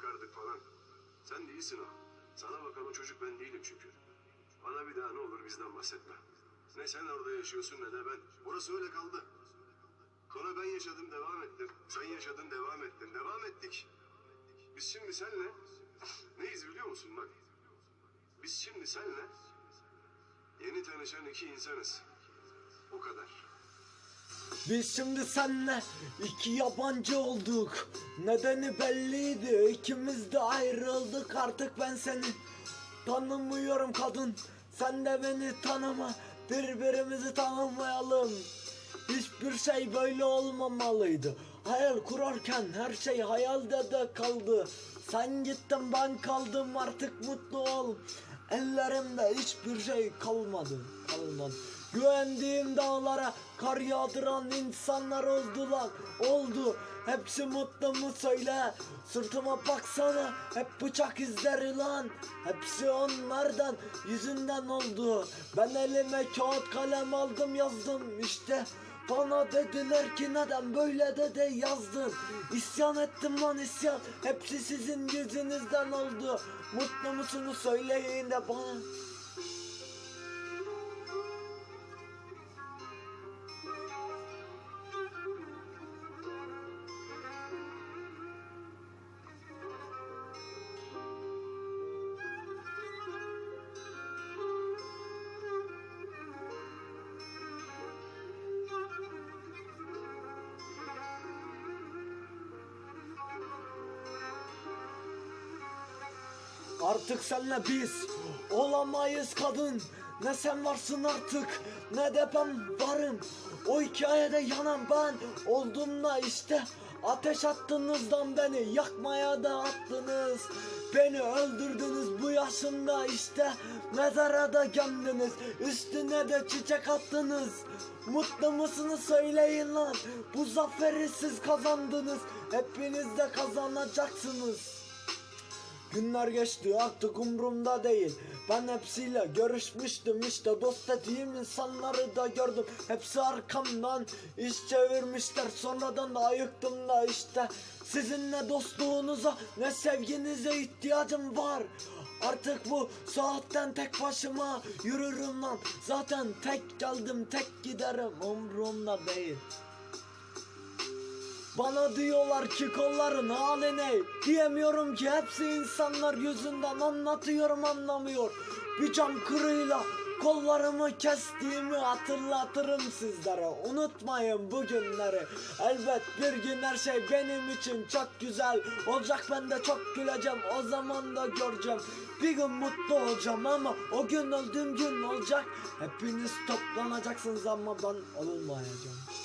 bakardık falan. Sen değilsin o. Sana bakan o çocuk ben değilim çünkü. Bana bir daha ne olur bizden bahsetme. Ne sen orada yaşıyorsun ne de ben. Orası öyle kaldı. Sonra ben yaşadım devam ettim. Sen yaşadın devam ettin. Devam ettik. Biz şimdi senle neyiz biliyor musun bak. Biz şimdi senle yeni tanışan iki insanız. O kadar. Biz şimdi senle iki yabancı olduk. Nedeni belliydi. İkimiz de ayrıldık artık ben seni tanımıyorum kadın. Sen de beni tanıma. Birbirimizi tanımayalım. Hiçbir şey böyle olmamalıydı. Hayal kurarken her şey hayalde de kaldı. Sen gittin ben kaldım artık mutlu ol. Ellerimde hiçbir şey kalmadı. Kalmadı. Güvendiğim dağlara kar yağdıran insanlar oldular. Oldu. Hepsi mutlu mu söyle. Sırtıma baksana. Hep bıçak izleri lan. Hepsi onlardan yüzünden oldu. Ben elime kağıt kalem aldım yazdım işte. Bana dediler ki neden böyle de de yazdın İsyan ettim lan isyan Hepsi sizin yüzünüzden oldu Mutlu musunuz söyleyin de bana Artık senle biz olamayız kadın. Ne sen varsın artık ne de ben varım. O hikayede yanan ben olduğumda işte Ateş attığınızdan beni yakmaya da attınız. Beni öldürdünüz bu yaşımda işte Mezara da gömdünüz. Üstüne de çiçek attınız. Mutlu musunuz söyleyin lan? Bu zaferi siz kazandınız. Hepiniz de kazanacaksınız Günler geçti artık umurumda değil. Ben hepsiyle görüşmüştüm işte Dost dediğim insanları da gördüm. Hepsi arkamdan iş çevirmişler Sonradan da ayıktım da işte. Sizinle dostluğunuza ne sevginize ihtiyacım var. Artık bu saatten tek başıma yürürüm lan. Zaten tek geldim tek giderim umurumda değil bana diyorlar ki kolların hali ne? Diyemiyorum ki hepsi insanlar yüzünden anlatıyorum anlamıyor. Bir cam kırığıyla kollarımı kestiğimi hatırlatırım sizlere. Unutmayın bu günleri. Elbet bir gün her şey benim için çok güzel Olacak. Ben de çok güleceğim o zaman da göreceğim. Bir gün mutlu olacağım ama o gün öldüğüm gün olacak. Hepiniz toplanacaksınız ama ben olmayacağım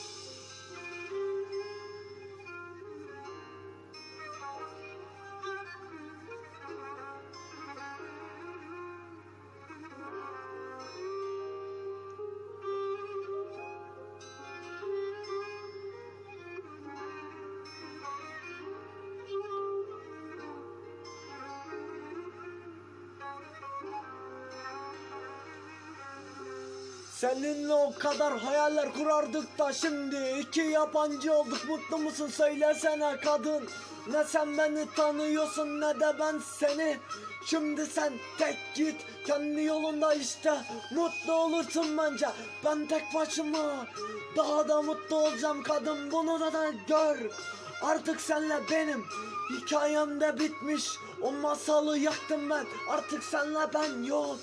Seninle o kadar hayaller kurardık da şimdi iki yabancı olduk. Mutlu musun? Söylesene kadın. Ne sen beni tanıyorsun ne de ben seni. Şimdi sen tek git kendi yolunda işte. Mutlu olursun bence. Ben tek başıma Daha da mutlu olacağım kadın. Bunu da, da gör. Artık senle benim hikayem de bitmiş. O masalı yaktım ben. Artık senle ben yok